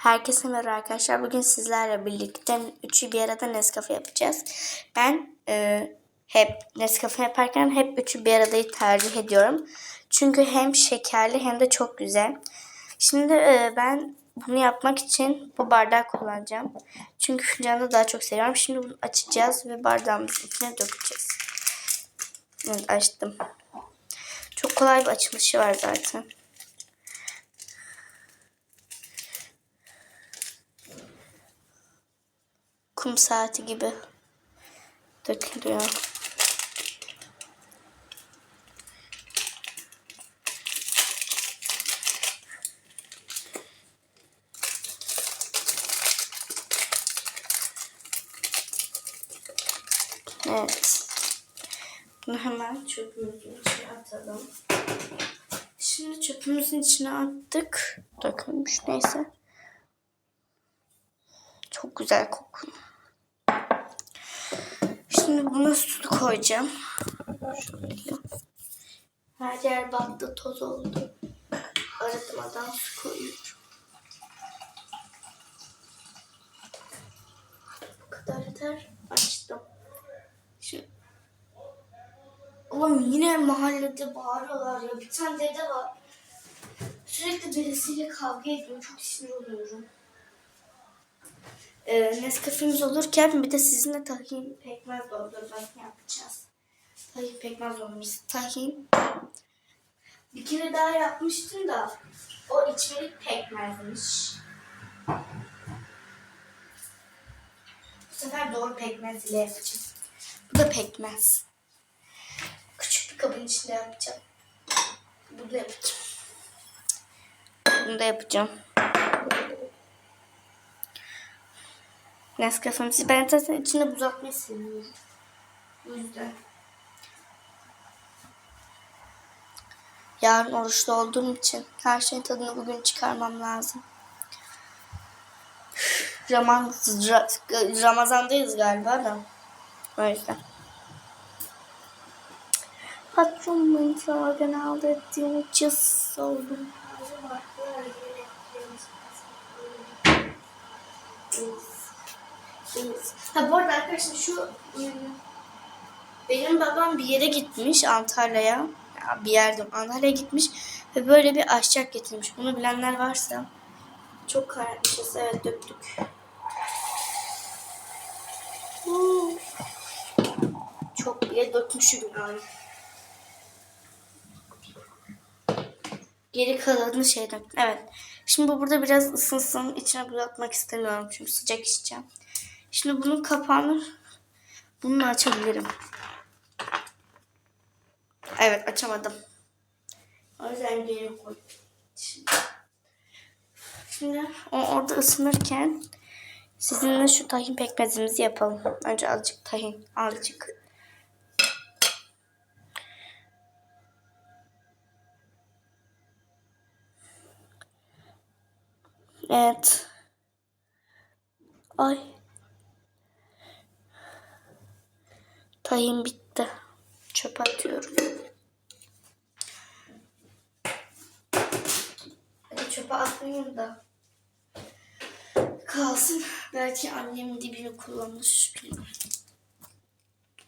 Herkese merhaba arkadaşlar. Bugün sizlerle birlikte üçü bir arada Nescafe yapacağız. Ben e, hep Nescafe yaparken hep üçü bir aradayı tercih ediyorum. Çünkü hem şekerli hem de çok güzel. Şimdi e, ben bunu yapmak için bu bardağı kullanacağım. Çünkü fincanı daha çok seviyorum. Şimdi bunu açacağız ve bardağımızın içine dökeceğiz. Evet açtım. Çok kolay bir açılışı var zaten. Kum saati gibi dökülüyor. Evet. Bunu hemen çöpümüzün içine atalım. Şimdi çöpümüzün içine attık. Dökülmüş neyse. Çok güzel kokuyor. Şimdi buna su koyacağım. Şöyle. Her yer battı, toz oldu. Arıtmadan su koyuyorum. Bu kadar yeter. Açtım. Şimdi... Oğlum yine mahallede bağırıyorlar ya. Bir tane dede var. Sürekli dedesiyle kavga ediyor. Çok sinir oluyorum e, Nescafe'miz olurken bir de sizinle tahin pekmez doldurmak yapacağız. Tahin pekmez olmuş. Tahin. Bir kere daha yapmıştım da o içmelik pekmezmiş. Bu sefer doğru pekmez ile yapacağım. Bu da pekmez. Küçük bir kabın içinde yapacağım. Bunu da yapacağım. Bunu da yapacağım. Nescafe'mizi. Ben zaten içinde buz atmayı seviyorum. O yüzden. Yarın oruçlu olduğum için her şeyin tadını bugün çıkarmam lazım. Ramazan, Ramazan'dayız galiba da. O yüzden. Patronun sonra aldı ettiğim cız oldum. Ha bu arada arkadaşlar şu benim babam bir yere gitmiş Antalya'ya. Ya bir yerde Antalya'ya gitmiş ve böyle bir aşçak getirmiş. Bunu bilenler varsa çok kararmışız. Evet döktük. Çok bile dökmüşüm yani. Geri kalanını şeyden. Evet. Şimdi bu burada biraz ısınsın. İçine bırakmak istemiyorum çünkü sıcak içeceğim. Şimdi bunun kapağını bununla açabilirim. Evet açamadım. O yüzden geri koy. Şimdi, şimdi o orada ısınırken sizinle şu tahin pekmezimizi yapalım. Önce azıcık tahin. Azıcık. Evet. Ay. Tayin bitti. Çöp atıyorum. Hadi çöpe atmayayım da. Kalsın. Belki annem dibini kullanır.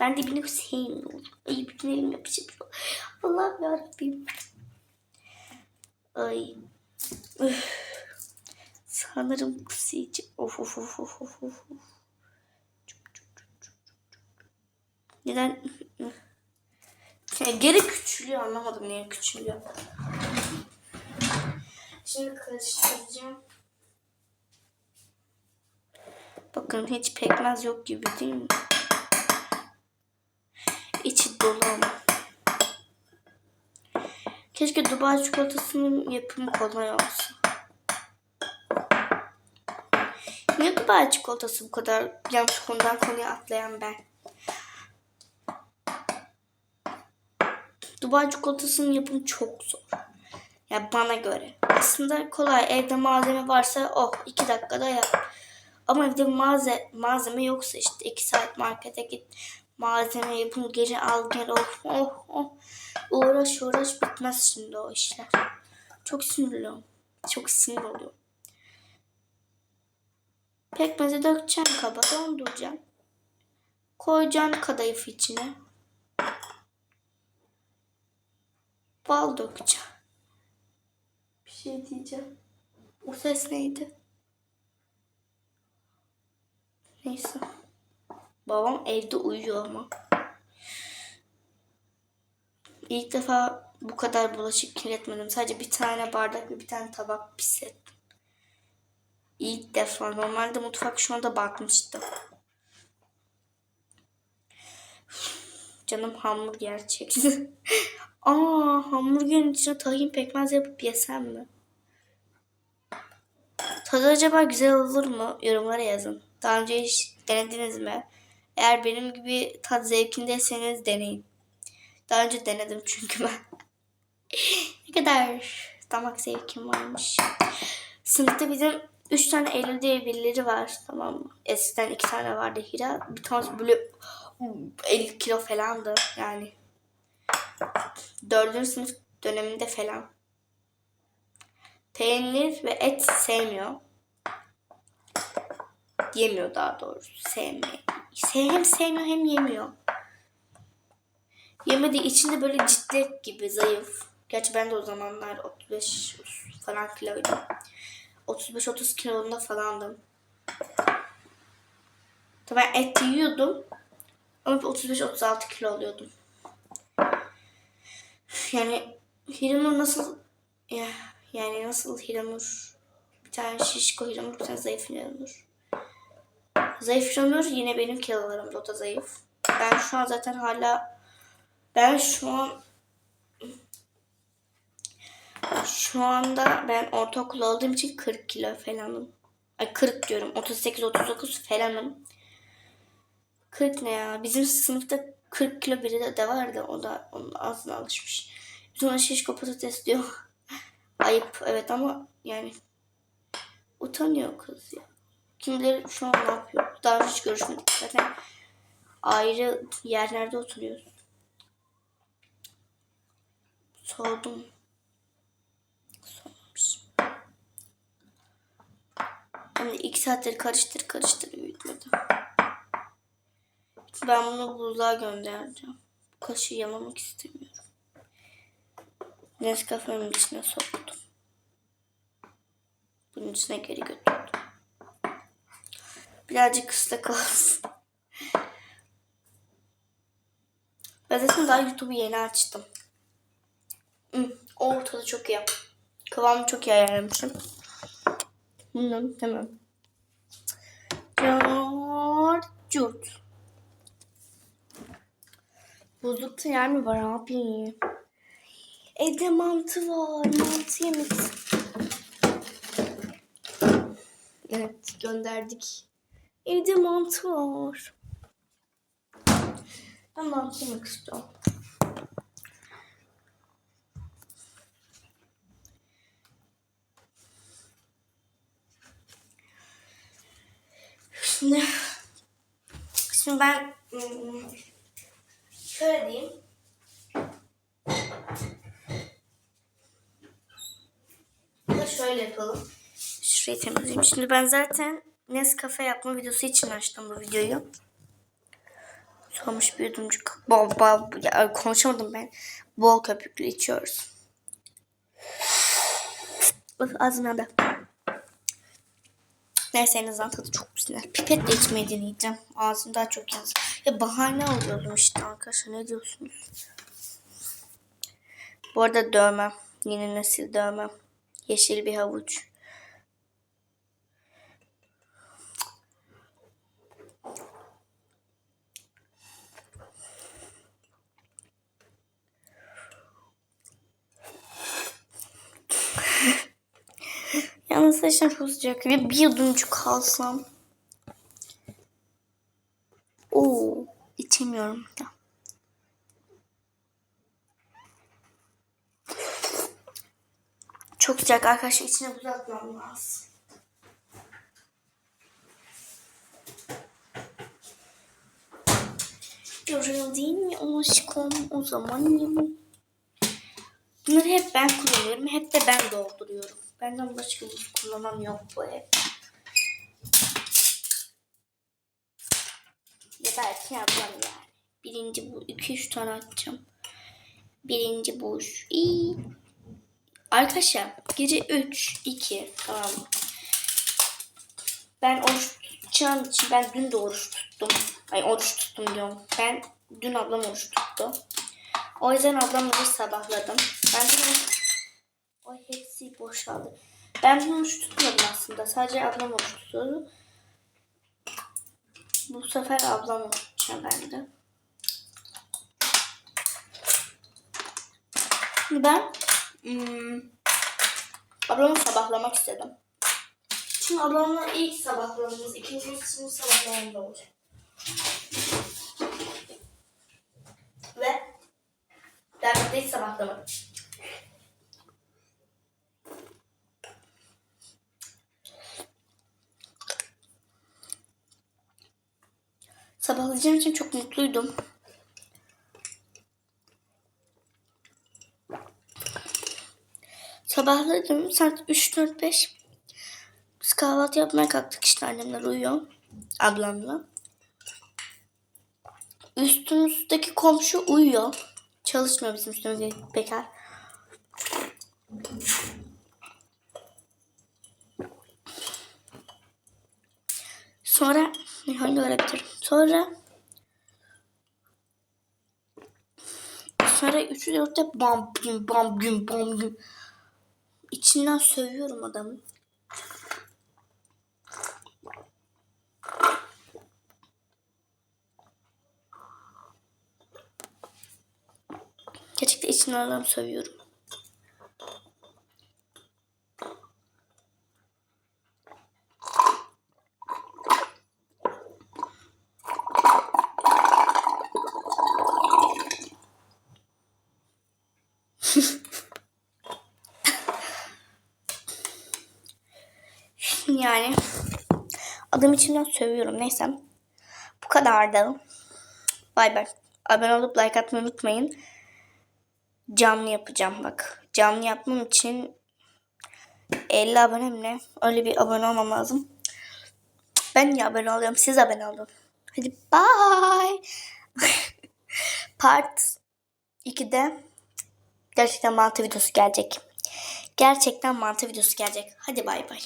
Ben dibini sevmiyorum. Ay bütün elim yapışıyor. Allah yarabbim. Ay. Üf. Sanırım kusayacağım. Of of of of of of. Neden? Ya geri küçülüyor anlamadım niye küçülüyor. Şimdi karıştıracağım. Bakın hiç pekmez yok gibi değil mi? İçi dolu ama. Keşke Dubai çikolatasının yapımı kolay olsa. Niye Dubai çikolatası bu kadar yanlış konudan konuya atlayan ben? Dubai çikolatasının yapımı çok zor. Ya yani bana göre. Aslında kolay. Evde malzeme varsa oh iki dakikada yap. Ama evde malze malzeme yoksa işte iki saat markete git. Malzeme yapın geri al gel oh oh oh. Uğraş uğraş bitmez şimdi o işler. Çok sinirliyorum. Çok sinir oluyorum. Pekmezi dökeceksin kaba donduracaksın. Koyacaksın kadayıf içine. Bal dökeceksin. Bir şey diyeceğim. O ses neydi? Neyse. Babam evde uyuyor ama. İlk defa bu kadar bulaşık kirletmedim. Sadece bir tane bardak ve bir tane tabak pis ettim. İlk defa. Normalde mutfak şu anda batmıştı. Canım hamburger çekti. Aa hamburgerin içine tahin pekmez yapıp yesem mi? Tadı acaba güzel olur mu? Yorumlara yazın. Daha önce hiç denediniz mi? Eğer benim gibi tat zevkindeyseniz deneyin. Daha önce denedim çünkü ben. ne kadar damak zevkim varmış. Sınıfta bizim 3 tane Eylül diye birileri var. Tamam mı? Eskiden 2 tane vardı Hira. Bir tanesi böyle 50 kilo falandı yani. Dördüncü sınıf döneminde falan. Peynir ve et sevmiyor. Yemiyor daha doğrusu. Sevmiyor. Se- Hem sevmiyor hem yemiyor. Yemediği için de böyle ciddek gibi zayıf. Gerçi ben de o zamanlar 35 falan kiloydum. 35-30 kilomda falandım. Tabii et yiyordum. Ama 35-36 kilo oluyordum. Yani Hiranur nasıl ya, yani nasıl Hiranur bir tane şişko Hiranur bir tane zayıf Hiranur. Zayıf Hiranur yine benim kilolarımda o da zayıf. Ben şu an zaten hala ben şu an şu anda ben ortaokul olduğum için 40 kilo falanım. Ay 40 diyorum. 38-39 falanım. 40 ne ya? Bizim sınıfta 40 kilo biri de, vardı. O da onun ağzına alışmış. Biz ona şişko patates diyor. Ayıp evet ama yani utanıyor kız ya. Kim bilir şu an ne yapıyor. Daha önce hiç görüşmedik. Zaten ayrı yerlerde oturuyoruz. Soğudum. Soğumuş. Hani iki saattir karıştır karıştır büyütmedi. Ben bunu buzluğa göndereceğim. Bu kaşığı yalamak istemiyorum. Nescafe'nin içine soktum. Bunun içine geri götürdüm. Birazcık ıslak kalsın. Ben zaten daha YouTube'u yeni açtım. O tadı çok iyi. Kıvamı çok iyi ayarlamışım. Hmm, tamam. Cart Buzlukta yer mi var abi? Evde mantı var. Mantı yemek. Evet gönderdik. Evde mantı var. Ben mantı yemek istiyorum. Şimdi, şimdi ben şöyle diyeyim. Da şöyle yapalım. Şurayı temizleyeyim. Şimdi ben zaten Nescafe yapma videosu için açtım bu videoyu. Soğumuş bir yudumcuk. Bol bol ya, konuşamadım ben. Bol köpüklü içiyoruz. Of ağzım yandı. Neyse en azından tadı çok güzel. Pipetle içmeyi deneyeceğim. Ağzım daha çok yansın. Ya bahane alıyorum işte arkadaşlar. Ne diyorsunuz? Bu arada dövmem. Yeni nesil dövmem. Yeşil bir havuç. Saçım çok sıcak ve bir yudumcuk kalsam. Oo, içemiyorum da. Çok sıcak arkadaşlar içine buz atmam lazım. Görüyor değil mi aşkım? O zaman yemin. Bunları hep ben kullanıyorum. Hep de ben dolduruyorum. Benden başka bir kullanan yok bu ev. Ya belki ablam yani. Birinci bu. iki üç tane atacağım. Birinci boş. İyi. Arkadaşlar gece 3, 2 tamam? Ben oruç tutacağım için ben dün de oruç tuttum. Ay oruç tuttum diyorum. Ben dün ablam oruç tuttu. O yüzden ablamla da sabahladım. Ben de o hepsi boşaldı. Ben oruç tutmadım aslında. Sadece ablam oruç tutuyordu. Bu sefer ablam oruç tutacağım ben hmm, ablamı sabahlamak istedim. Şimdi ablamla ilk sabahlarımız, ikinci şimdi sabahlarımız olacak. Ve ben de hiç. Sabahlayacağım için çok mutluydum. Sabahladım saat 3 4 5. Biz kahvaltı yapmaya kalktık işte annemler uyuyor. Ablamla. Üstümüzdeki komşu uyuyor. Çalışmıyor bizim üstümüzdeki bekar. Sonra hangi öğrebilirim? Sonra sonra üçü dörtte bam bim bam güm bam güm. İçinden sövüyorum adamı. Gerçekten içinden adamı sövüyorum. Yani adam içimden sövüyorum. Neyse. Bu kadardı. Bay bay. Abone olup like atmayı unutmayın. Canlı yapacağım bak. Canlı yapmam için 50 abonemle öyle bir abone olmam lazım. Ben niye abone oluyorum? Siz abone olun. Hadi bye. Part 2'de gerçekten mantı videosu gelecek. Gerçekten mantı videosu gelecek. Hadi bay bay.